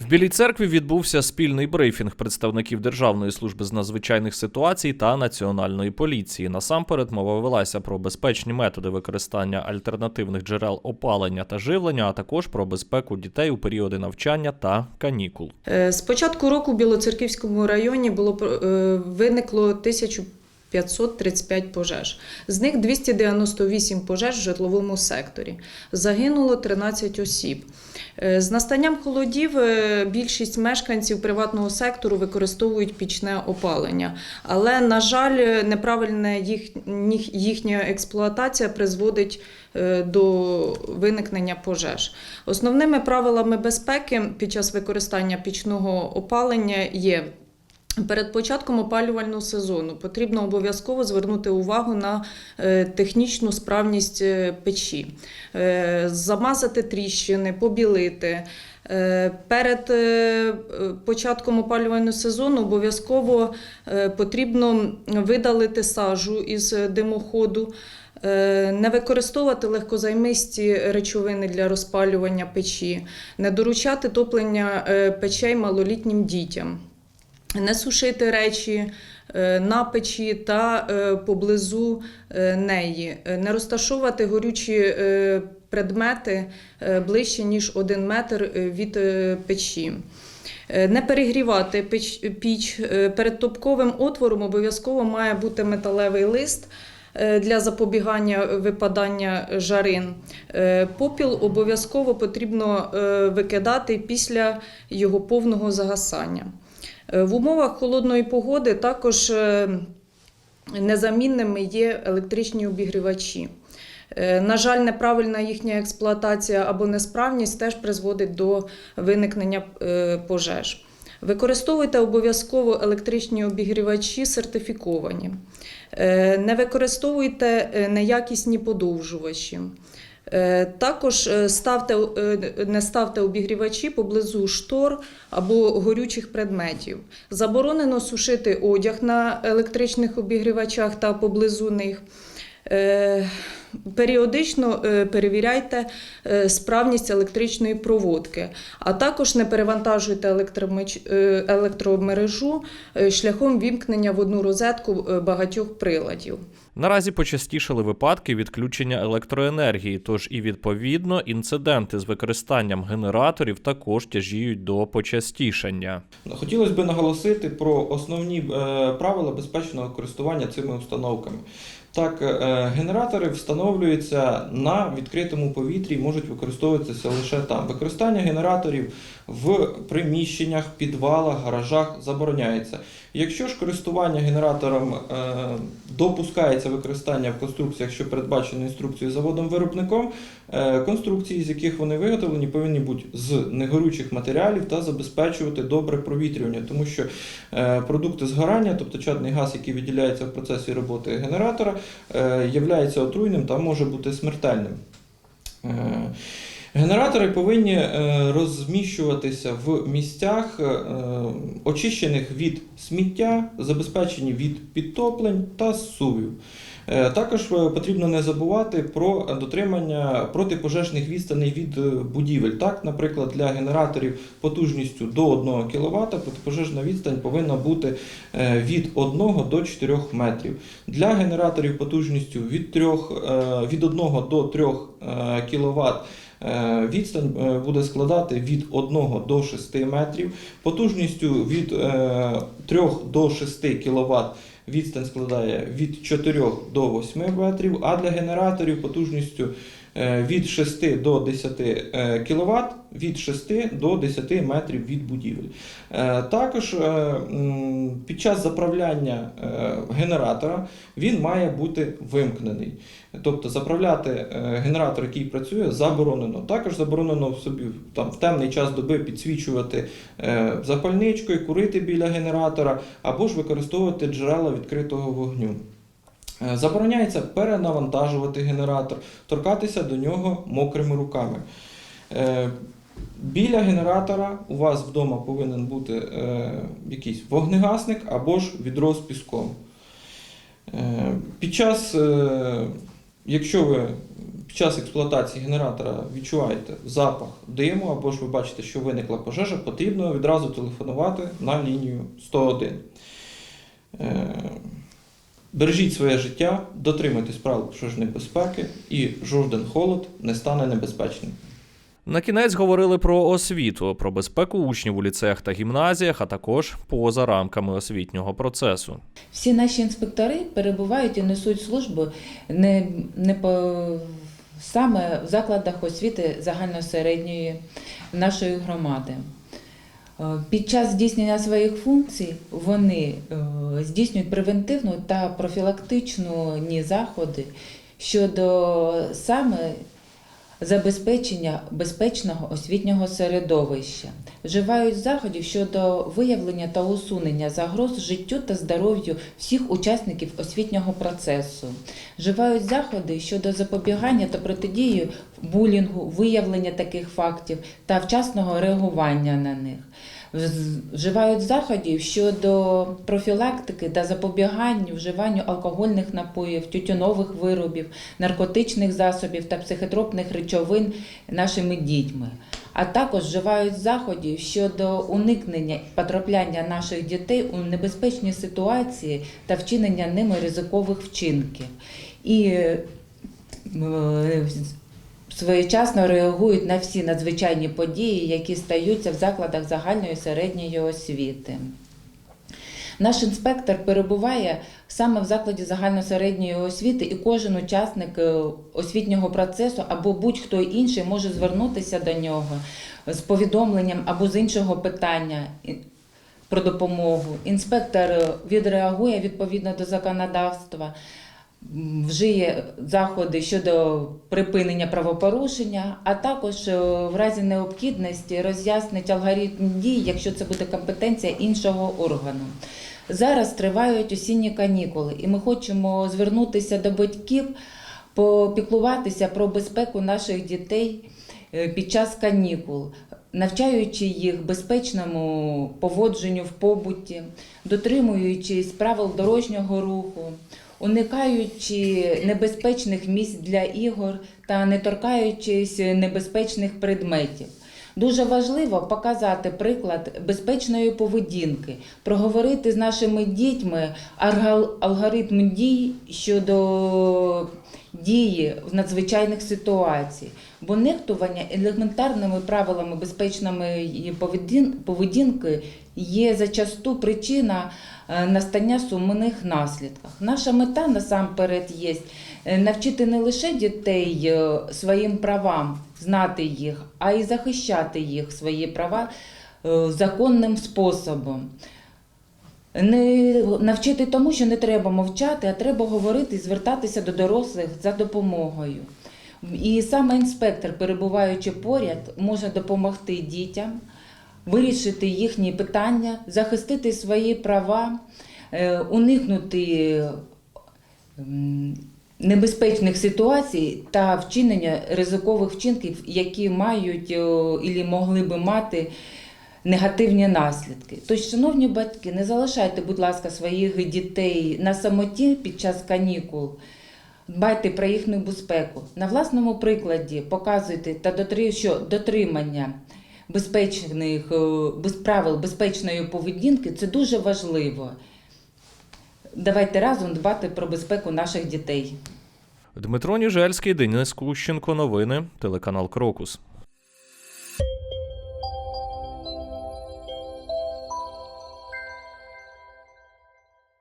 В Білій церкві відбувся спільний брифінг представників Державної служби з надзвичайних ситуацій та національної поліції. Насамперед мова велася про безпечні методи використання альтернативних джерел опалення та живлення, а також про безпеку дітей у періоди навчання та канікул. Е, З початку року в Білоцерківському районі було е, виникло 1535 пожеж. З них 298 пожеж в житловому секторі. Загинуло 13 осіб. Е, З настанням холодів е, більшість мешканців приватного сектору використовують пічне опалення, але, на жаль, неправильна їх, їх- їхня експлуатація призводить е, до виникнення пожеж. Основними правилами безпеки під час використання пічного опалення є. Перед початком опалювального сезону потрібно обов'язково звернути увагу на е, технічну справність е, печі, Е, замазати тріщини, побілити. Перед початком опалювального сезону обов'язково потрібно видалити сажу із димоходу, не використовувати легкозаймисті речовини для розпалювання печі, не доручати топлення печей малолітнім дітям не сушити речі е, на печі та е, поблизу е, неї, не розташовувати горючі предмети ближче, ніж один метр від печі. Не перегрівати піч, Перед топковим отвором обов'язково має бути металевий лист для запобігання випадання жарин. Попіл обов'язково потрібно викидати після його повного загасання. Е, В умовах холодної погоди також е, незамінними є електричні обігрівачі. Е, На жаль, неправильна їхня експлуатація або несправність теж призводить до виникнення пожеж. Використовуйте обов'язково електричні обігрівачі сертифіковані. Не використовуйте неякісні подовжувачі. Е, Також е, ставте, е, не ставте обігрівачі поблизу штор або горючих предметів. Заборонено сушити одяг на електричних обігрівачах та поблизу них. Періодично е, перевіряйте е, справність електричної проводки, а також не перевантажуйте електромеч- е, електромережу шляхом вімкнення в одну розетку багатьох приладів. Наразі почастішали випадки відключення електроенергії, тож і відповідно інциденти з використанням генераторів також тяжіють до почастішання. Хотілося б наголосити про основні правила безпечного користування цими установками. Так, генератори встановлюються на відкритому повітрі можуть використовуватися лише там. Використання генераторів в приміщеннях, підвалах, гаражах забороняється. Якщо ж користування генератором е, допускається використання в конструкціях, що передбачено інструкцією заводом-виробником, е, конструкції, з яких вони виготовлені, повинні бути з негорючих матеріалів та забезпечувати добре провітрювання, тому що е, продукти згорання, тобто чадний газ, який виділяється в процесі роботи генератора, являється отруйним та може бути смертельним. Генератори повинні е, розміщуватися в місцях, е, очищених від сміття, забезпечені від підтоплень та зсувів. Е, Також потрібно не забувати про дотримання протипожежних відстаней від будівель. Так, наприклад, для генераторів потужністю до 1 кВт протипожежна відстань повинна бути від 1 до 4 метрів. Для генераторів потужністю від, 3, від 1 до 3 кВт Відстань е, буде складати від 1 до 6 метрів, потужністю від 3 до 6 кВт відстань складає від 4 до 8 метрів, а для генераторів потужністю е, від 6 до 10 кВт від 6 до 10 метрів від будівель. Е, Також е, під час заправляння е, генератора він має бути вимкнений. Тобто заправляти е, генератор, який працює, заборонено. Також заборонено собі там, в темний час доби підсвічувати е, запальничкою, курити біля генератора або ж використовувати джерела відкритого вогню. Е, Забороняється перенавантажувати генератор, торкатися до нього мокрими руками. Е, Біля генератора у вас вдома повинен бути е, якийсь вогнегасник або ж відро з піском. Під час Якщо ви під час експлуатації генератора відчуваєте запах диму або ж ви бачите, що виникла пожежа, потрібно відразу телефонувати на лінію 101. Бережіть своє життя, дотримуйтесь правил пожежної безпеки і жоден холод не стане небезпечним. На кінець говорили про освіту, про безпеку учнів у ліцеях та гімназіях, а також поза рамками освітнього процесу. Всі наші інспектори перебувають і несуть службу не, не по, саме в закладах освіти загальносередньої нашої громади. Е, Під час здійснення своїх функцій вони е, здійснюють превентивну та профілактичні заходи щодо саме забезпечення безпечного освітнього середовища, вживають заходів щодо виявлення та усунення загроз життю та здоров'ю всіх учасників освітнього процесу, вживають заходи щодо запобігання та протидії булінгу, виявлення таких фактів та вчасного реагування на них. Вживають заходів щодо профілактики та запобігання вживанню алкогольних напоїв, тютюнових виробів, наркотичних засобів та психотропних речовин нашими дітьми. А також вживають заходів щодо уникнення потрапляння наших дітей у небезпечні ситуації та вчинення ними ризикових вчинків. І е, своєчасно реагують на всі надзвичайні події, які стаються в закладах загальної середньої освіти. Наш інспектор перебуває саме в закладі загальносередньої освіти, і кожен учасник е, освітнього процесу або будь-хто інший може звернутися до нього з повідомленням або з іншого питання про допомогу. Інспектор е, відреагує відповідно до законодавства, вжиє заходи щодо припинення правопорушення, а також е, в разі необхідності роз'яснить алгоритм дій, якщо це буде компетенція іншого органу. Зараз тривають осінні канікули, і ми хочемо звернутися до батьків, попіклуватися про безпеку наших дітей е, під час канікул, навчаючи їх безпечному поводженню в побуті, дотримуючись правил дорожнього руху, уникаючи небезпечних місць для ігор та не торкаючись небезпечних предметів. Дуже важливо показати приклад безпечної поведінки, проговорити з нашими дітьми алгоритм дій щодо дії в надзвичайних ситуаціях, бо нехтування елементарними правилами безпечної поведінки є зачасту причина е, настання сумних наслідків. Наша мета насамперед є е, навчити не лише дітей е, своїм правам, знати їх, а й захищати їх свої права законним способом. Не навчити тому, що не треба мовчати, а треба говорити і звертатися до дорослих за допомогою. І саме інспектор, перебуваючи поряд, може допомогти дітям вирішити їхні питання, захистити свої права, е, уникнути небезпечних ситуацій та вчинення ризикових вчинків, які мають і могли би мати негативні наслідки. Тож, шановні батьки, не залишайте, будь ласка, своїх дітей на самоті під час канікул. Дбайте про їхню безпеку. На власному прикладі показуйте та дотри- що дотримання безпечних е, без правил безпечної поведінки це дуже важливо. Давайте разом дбати про безпеку наших дітей. Дмитро Ніжельський, Денис Кущенко, новини, телеканал Крокус.